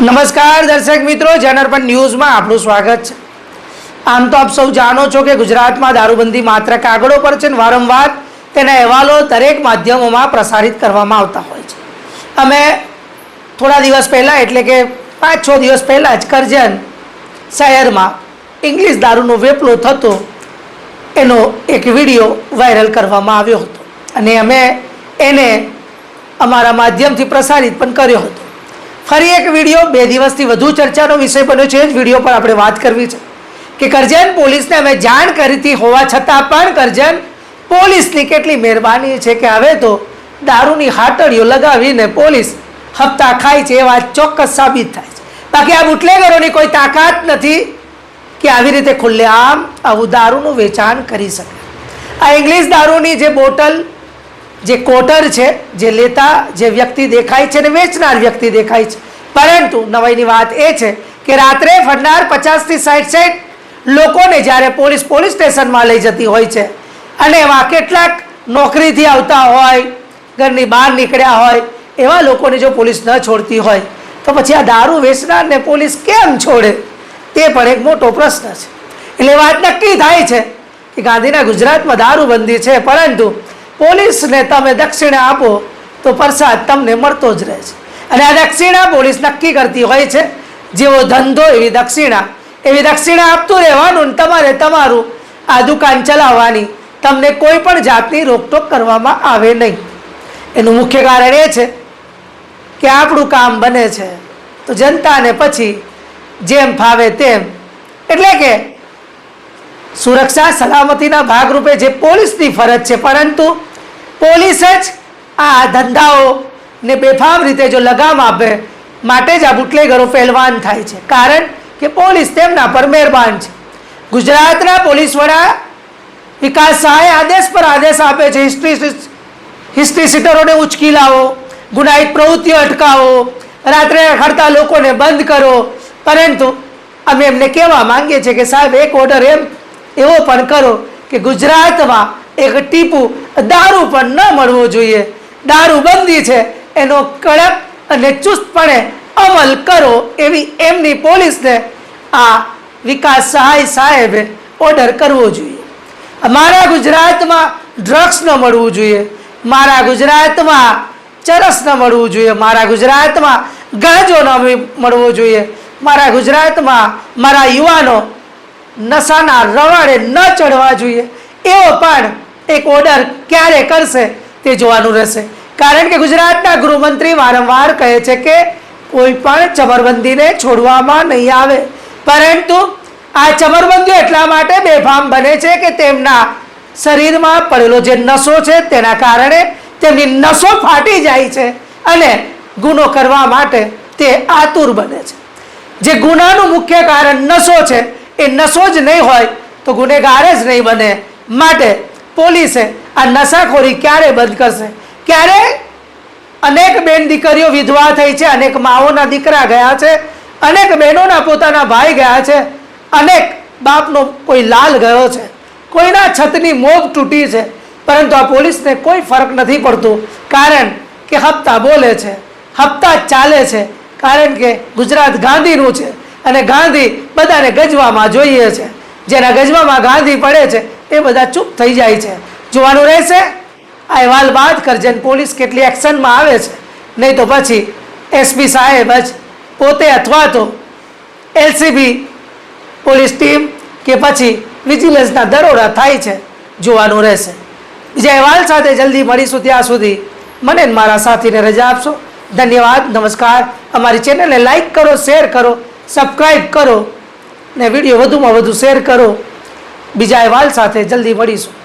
નમસ્કાર દર્શક મિત્રો જનરપણ ન્યૂઝમાં આપનું સ્વાગત છે. આમ તો આપ સૌ જાણો છો કે ગુજરાતમાં દારૂબંધી માત્ર કાગળો પર છે વારંવાર તેના અહેવાલો દરેક માધ્યમોમાં પ્રસારિત કરવામાં આવતા હોય છે. અમે થોડા દિવસ પહેલાં, એટલે કે પાંચ છ દિવસ પહેલાં જ કરજણ શહેરમાં ઇંગ્લિશ દારૂનો વેપલો થતો એનો એક વીડિયો વાયરલ કરવામાં આવ્યો હતો. અને અમે એને અમારા માધ્યમથી પ્રસારિત પણ કર્યો હતો. ફરી એક વીડિયો, બે દિવસથી વધુ ચર્ચાનો વિષય બન્યો છે. જ વીડિયો પર આપણે વાત કરવી છે કે કરજણ પોલીસને અમે જાણ કરી હતી હોવા છતાં પણ કરજણ પોલીસની કેટલી મહેરબાની છે કે હવે તો દારૂની હાટડીઓ લગાવીને પોલીસ હપ્તા ખાય છે એ વાત ચોક્કસ સાબિત થાય છે. બાકી આ બુટલેગરોની કોઈ તાકાત નથી કે આવી રીતે ખુલ્લેઆમ આવું દારૂનું વેચાણ કરી શકે. આ ઇંગ્લિશ દારૂની જે બોટલ જે કોટર છે, જે લેતા જે વ્યક્તિ દેખાય છે ને વેચનાર વ્યક્તિ દેખાય છે. પરંતુ નવાઈની વાત એ છે કે રાત્રે ફરનાર પચાસથી સાઠ સાઠ લોકોને જ્યારે પોલીસ પોલીસ સ્ટેશનમાં લઈ જતી હોય છે અને એવા કેટલાક નોકરીથી આવતા હોય, ઘરની બહાર નીકળ્યા હોય, એવા લોકોને જો પોલીસ ન છોડતી હોય, તો પછી આ દારૂ વેચનારને પોલીસ કેમ છોડે? તે પણ એક મોટો પ્રશ્ન છે. એટલે વાત નક્કી થાય છે કે ગાંધીના ગુજરાતમાં દારૂબંધી છે, પરંતુ પોલીસને તમે દક્ષિણા આપો તો પ્રસાદ તમને મળતો જ રહે છે. અને આ દક્ષિણા પોલીસ નક્કી કરતી હોય છે, જેવો ધંધો એવી દક્ષિણા. એવી દક્ષિણા આપતું રહેવાનું ને તમારે તમારું આ દુકાન ચલાવવાની તમને કોઈ પણ જાતની રોકટોક કરવામાં આવે નહીં. એનું મુખ્ય કારણ એ છે કે આપણું કામ બને છે. તો જનતાને પછી જેમ ફાવે તેમ. એટલે કે સુરક્ષા સલામતીના ભાગરૂપે જે પોલીસની ફરજ છે, પરંતુ પોલીસ જ આ ધંધાઓને બેફામ રીતે જો લગામ આપે, માટે જ આ બુટલેગરો પહેલવાન થાય છે. કારણ કે પોલીસ તેમના પર મહેરબાન છે. ગુજરાતના પોલીસ વડા વિકાસ સહાય આદેશ પર આદેશ આપે છે, હિસ્ટ્રી હિસ્ટ્રી સીટરોને ઉચકી લાવો ગુનાહિત પ્રવૃત્તિઓ અટકાવો, રાત્રે ખડતા લોકોને બંધ કરો. પરંતુ અમે એમને કહેવા માંગીએ છીએ કે સાહેબ, એક ઓર્ડર એમ, એવો પણ કરો કે ગુજરાતમાં એક ટીપુ દારૂ પણ ન મળવું જોઈએ. દારૂ બંધી છે. એનો કડક અને ચુસ્તપણે અમલ કરો એવી એમની પોલીસને આ વિકાસ સહાય સાહેબે ઓર્ડર કરવો જોઈએ. મારા ગુજરાતમાં ડ્રગ્સ ન મળવું જોઈએ. મારા ગુજરાતમાં ચરસ ન મળવું જોઈએ. મારા ગુજરાતમાં ગાંજો ન મળવો જોઈએ. મારા ગુજરાતમાં મારા યુવાનો નશાના રવાડે ન ચડવા જોઈએ. એવો પણ એક ઓર્ડર ક્યારે કરશે તે જોવાનું રહેશે. કારણ કે ગુજરાતના ગૃહમંત્રી વારંવાર કહે છે કે કોઈ પણ ચમરબંધીને છોડવામાં નહીં આવે. પરંતુ આ ચમરબંધીઓ એટલા માટે બેફામ બને છે કે તેમના શરીરમાં પડેલો જે નસો છે તેના કારણે તેમની નસો ફાટી જાય છે અને ગુનો કરવા માટે તે આતુર બને છે. જે ગુનાનું મુખ્ય કારણ નસો છે, એ નશો જ નહીં હોય તો ગુનેગાર જ નહીં બને. માટે પોલીસે આ નશાખોરી ક્યારે બંધ કરશે? ક્યારે? અનેક બેન દીકરીઓ વિધવા થઈ છે, અનેક માઓના દીકરા ગયા છે, અનેક બહેનોના પોતાના ભાઈ ગયા છે, અનેક બાપનો કોઈ લાલ ગયો છે, કોઈના છતની મોગ તૂટી છે, પરંતુ આ પોલીસને કોઈ ફરક નથી પડતો, કારણ કે હપ્તા બોલે છે, હપ્તા ચાલે છે, કારણ કે ગુજરાત ગાંધીનું છે, અને ગાંધી બધાને ગજવામાં જોઈએ છે, જેના ગજવામાં ગાંધી પડે છે એ બધા ચૂપ થઈ જાય છે. જોવાનું રહેશે. આ અહેવાલ બાદ કરજણ પોલીસ કેટલી એક્શનમાં આવે છે. નહીં તો પછી એસપી સાહેબ જ પોતે અથવા તો એલસીબી પોલીસ ટીમ કે પછી વિજિલન્સના દરોડા થાય છે. જોવાનું રહેશે. બીજા અહેવાલ સાથે જલ્દી મળીશું ત્યાં સુધી. મને મારા સાથીને રજા આપશો. ધન્યવાદ, નમસ્કાર. અમારી ચેનલને લાઈક કરો, શેર કરો સબસ્ક્રાઈબ કરો. ને વીડિયો વધુમાં વધુ શેર કરો. બીજા અહેવાલ સાથે જલ્દી મળીશું.